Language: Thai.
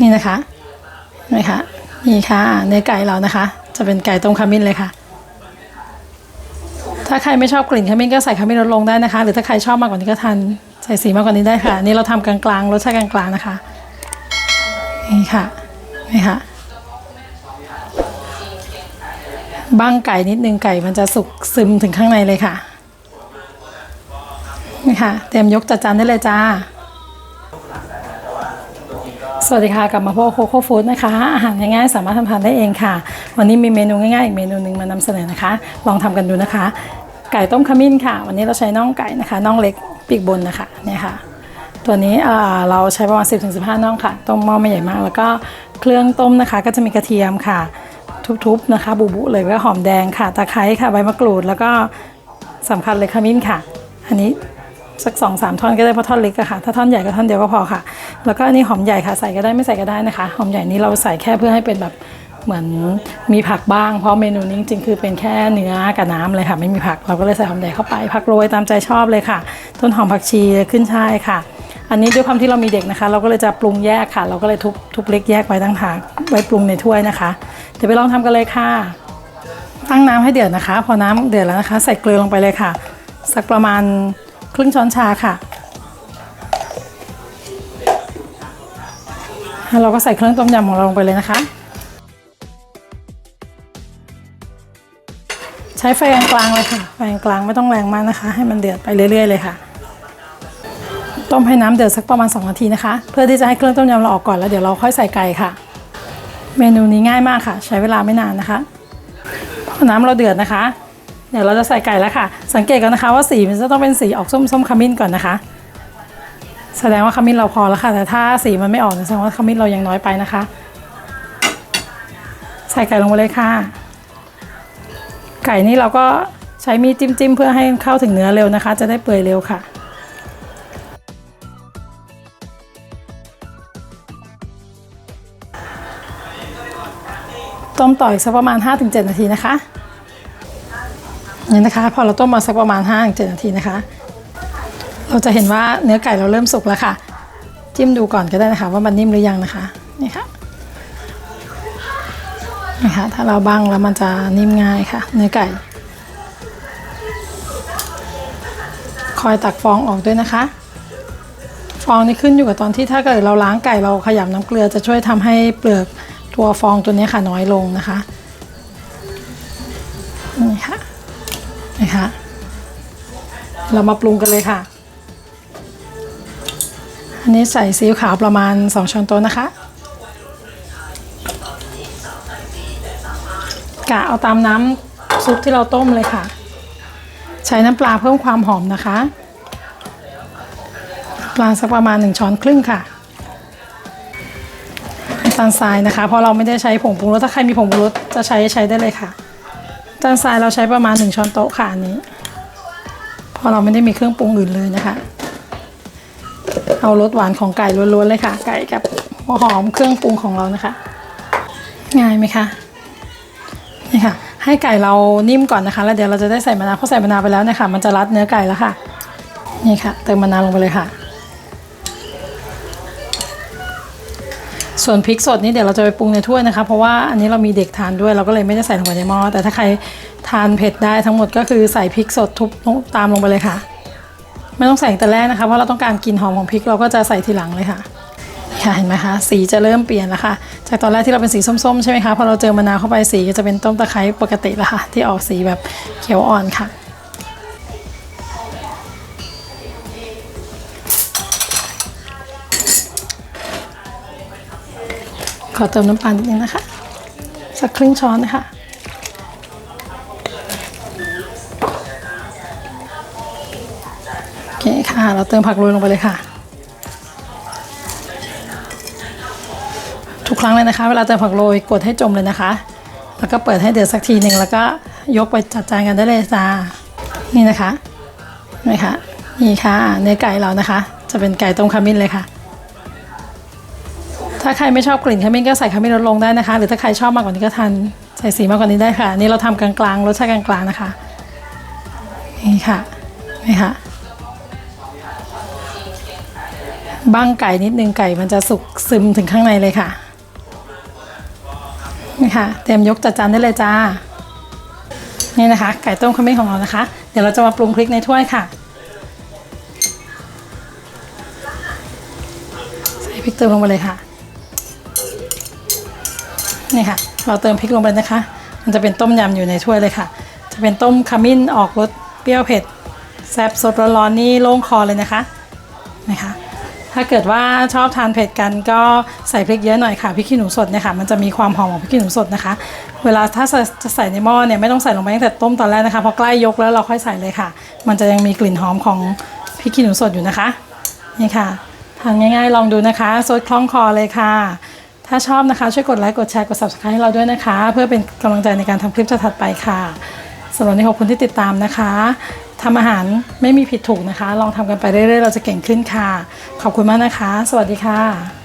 นี่นะคะนไหมคะนี่ค่ะเนื้อไก่เรานะคะ จะเป็นไก่ต้มขมิ้นเลยค่ะ ถ้าใครไม่ชอบกลิ่นขมิ้นก็ใส่ขมิ้นลดลงได้นะคะ หรือถ้าใครชอบมากกว่านี้ก็ทานใส่สีมากกว่านี้ได้ค่ะ นี่เราทำกลางๆรสชาติกลางๆนะคะนี่ค่ะนี่ค่ะบ้างไก่นิดนึงไก่มันจะสุกซึมถึงข้างในเลยค่ะนี่ค่ะ เตรียมยกจัดจานได้เลยจ้า สวัสดีค่ะกลับมาพบโคโค่ฟู้ดนะคะ อาหารง่ายๆสามารถทำทานได้เองค่ะ วันนี้มีเมนูง่ายๆอีกเมนูหนึ่งมานำเสนอนะคะ ลองทำกันดูนะคะ ไก่ต้มขมิ้นค่ะ วันนี้เราใช้น่องไก่นะคะน่องเล็กปีกบนนะคะเนี่ยค่ะ ตัวนี้เราใช้ประมาณ 10-15 น่องค่ะ ต้มหม้อไม่ใหญ่มาก แล้วก็เครื่องต้มนะคะ ก็จะมีกระเทียมค่ะ ทุบๆนะคะ บุบๆเลยแล้วหอมแดงค่ะตะไคร้ค่ะใบมะกรูด แล้วก็สำคัญเลยขมิ้นค่ะ อันนี้สักสองสามท่อนก็ได้เพราะท่อนเล็กอะค่ะ ถ้าท่อนใหญ่ก็ท่อนเดียวก็พอค่ะ แล้วก็อันนี้หอมใหญ่ค่ะใส่ก็ได้ไม่ใส่ก็ได้นะคะ หอมใหญ่นี้เราใส่แค่เพื่อให้เป็นแบบเหมือนมีผักบ้าง เพราะเมนูนี้จริงๆคือเป็นแค่เนื้อกับน้ำเลยค่ะ ไม่มีผักเราก็เลยใส่หอมใหญ่เข้าไป ผักโรยตามใจชอบเลยค่ะ ต้นหอมผักชีขึ้นช่ายค่ะ อันนี้ด้วยความที่เรามีเด็กนะคะ เราก็เลยจะปรุงแยกค่ะ เราก็เลยทุบทุบเล็กแยกไว้ตั้งหากไว้ปรุงในถ้วยนะคะ เดี๋ยวไปลองทำกันเลยค่ะ ตั้งน้ำให้เดือดนะคะ พอน้ำเดือดแล้วนะคะ ใส่เกลือลงไปเลยค่ะ สักประมาณครึ่งช้อนชาค่ะ เราก็ใส่เครื่องต้มยำของเราลงไปเลยนะคะ ใช้ไฟกลางๆเลยค่ะไฟกลางไม่ต้องแรงมากนะคะ ให้มันเดือดไปเรื่อย ๆ เลยค่ะ ต้มให้น้ำเดือดสักประมาณ 2 นาทีนะคะ เพื่อที่จะให้เครื่องต้มยำเราออกก่อนแล้วเดี๋ยวเราค่อยใส่ไก่ค่ะ เมนูนี้ง่ายมากค่ะ ใช้เวลาไม่นานนะคะพอน้ำเราเดือดนะคะ เดี๋ยวเราจะใส่ไก่แล้วค่ะ สังเกตกันนะคะว่าสีมันจะต้องเป็นสีออกส้มส้มขมิ้นก่อนนะคะ แสดงว่าขมิ้นเราพอแล้วค่ะ แต่ถ้าสีมันไม่ออกแสดงว่าขมิ้นเรายังน้อยไปนะคะ ใส่ไก่ลงไปเลยค่ะ ไก่นี่เราก็ใช้มีดจิ้มๆเพื่อให้เข้าถึงเนื้อเร็วนะคะ จะได้เปื่อยเร็วค่ะ ต้มต่ออีกสักประมาณ 5-7 นาทีนะคะนี่นะคะ พอเราต้มมาสักประมาณ5-7นาทีนะคะ เราจะเห็นว่าเนื้อไก่เราเริ่มสุกแล้วค่ะ จิ้มดูก่อนก็ได้นะคะ ว่ามันนิ่มหรือยังนะคะนี่ค่ะนะคะถ้าเราบังแล้วมันจะนิ่มง่ายค่ะ เนื้อไก่ คอยตักฟองออกด้วยนะคะ ฟองนี่ขึ้นอยู่กับตอนที่ถ้าเกิดเราล้างไก่เราขยำน้ำเกลือจะช่วยทำให้เปลือกตัวฟองตัวนี้ค่ะน้อยลงนะคะนี่ค่ะนะคะเรามาปรุงกันเลยค่ะ อันนี้ใส่ซีอิ๊วขาวประมาณ 2ช้อนโต๊ะนะคะกะเอาตามน้ำซุปที่เราต้มเลยค่ะ ใช้น้ำปลาเพิ่มความหอมนะคะ ปลาสักประมาณ 1 ช้อนครึ่งค่ะน้ำตาลทรายนะคะ เพราะเราไม่ได้ใช้ผงปรุงรสถ้าใครมีผงปรุงรสจะใช้ใช้ได้เลยค่ะน้ำตาลทรายเราใช้ประมาณ 1 ช้อนโต๊ะค่ะอันนี้ เพราะเราไม่ได้มีเครื่องปรุงอื่นเลยนะคะ เอารสหวานของไก่ล้วนๆเลยค่ะ ไก่กับหัวหอมเครื่องปรุงของเรานะคะ ง่ายไหมคะนี่ค่ะ ให้ไก่เรานิ่มก่อนนะคะ แล้วเดี๋ยวเราจะได้ใส่มะนาวเพราะใส่มะนาวไปแล้วเนี่ยค่ะ มันจะรัดเนื้อไก่แล้วค่ะ นี่ค่ะ เติมมะนาวลงไปเลยค่ะ ส่วนพริกสดนี่เดี๋ยวเราจะไปปรุงในถ้วยนะคะ เพราะว่าอันนี้เรามีเด็กทานด้วย เราก็เลยไม่ได้ใส่ลงไปในหม้อแต่ถ้าใครทานเผ็ดได้ทั้งหมดก็คือใส่พริกสดทุบตามลงไปเลยค่ะ ไม่ต้องใส่แต่แรกนะคะ เพราะเราต้องการกลิ่นหอมของพริกเราก็จะใส่ทีหลังเลยค่ะค่ะเห็นไหมคะสีจะเริ่มเปลี่ยนแล้วค่ะ จากตอนแรกที่เราเป็นสีส้มๆใช่ไหมคะพอเราเจอมะนาวเข้าไปสีก็จะเป็นต้มตะไคร้ปกติแล้วค่ะ ที่ออกสีแบบเขียวอ่อนค่ะขอเติมน้ำปลานิดนึงนะคะ สักครึ่งช้อนนะคะ คค่ะ เราเติมผักโรยลงไปเลยค่ะ ทุกครั้งเลยนะคะ เวลาเติมผักโรยกดให้จมเลยนะคะ แล้วก็เปิดให้เดือดสักทีหนึ่งแล้วก็ยกไปจัดจานกันได้เลยจ้านี่นะคะนี่ค่ะนี่ค่ะเนื้อไก่เรานะคะ จะเป็นไก่ต้มขมิ้นเลยค่ะ ถ้าใครไม่ชอบกลิ่นขมิ้นก็ใส่ขมิ้นลดลงได้นะคะ หรือถ้าใครชอบมากกว่านี้ก็ทานใส่สีมากกว่านี้ได้ค่ะนนี่เราทำกลางๆรสชาติกลางๆนะคะ นี่ค่ะนี่ค่ะ บ้างไก่นิดนึงไก่มันจะสุกซึมถึงข้างในเลยค่ะนี่ค่ะเตรียมยกจัดจานได้เลยจ้านี่นะคะ ไก่ต้มขมิ้นของเรานะคะ เดี๋ยวเราจะมาปรุงพริกในถ้วยค่ะ ใส่พริกเติมลงไปเลยค่ะนี่ค่ะ เราเติมพริกลงไปนะคะ มันจะเป็นต้มยำอยู่ในถ้วยเลยค่ะ จะเป็นต้มขมิ้นออกรสเปรี้ยวเผ็ดแซ่บสดร้อนๆนี่โล่งคอเลยนะคะนะคะ ถ้าเกิดว่าชอบทานเผ็ดกันก็ใส่พริกเยอะหน่อยค่ะพริกขี้หนูสดเนี่ยค่ะมันจะมีความหอมของพริกขี้หนูสดนะคะ เวลาถ้าจะใส่ในหม้อเนี่ยไม่ต้องใส่ลงไปตั้งแต่ต้มตอนแรกนะคะพอใกล้ยกแล้วเราค่อยใส่เลยค่ะ มันจะยังมีกลิ่นหอมของพริกขี้หนูสดอยู่นะคะนี่ค่ะทานง่ายๆ ลองดูนะคะสดคล่องคอเลยค่ะ ถ้าชอบนะคะช่วยกดไลค์กดแชร์กด subscribe ให้เราด้วยนะคะ เพื่อเป็นกำลังใจในการทำคลิปถัดไปค่ะสำหรับวันนี้ขอบคุณที่ติดตามนะคะ ทำอาหารไม่มีผิดถูกนะคะ ลองทำกันไปเรื่อยๆ เราจะเก่งขึ้นค่ะ ขอบคุณมากนะคะ สวัสดีค่ะ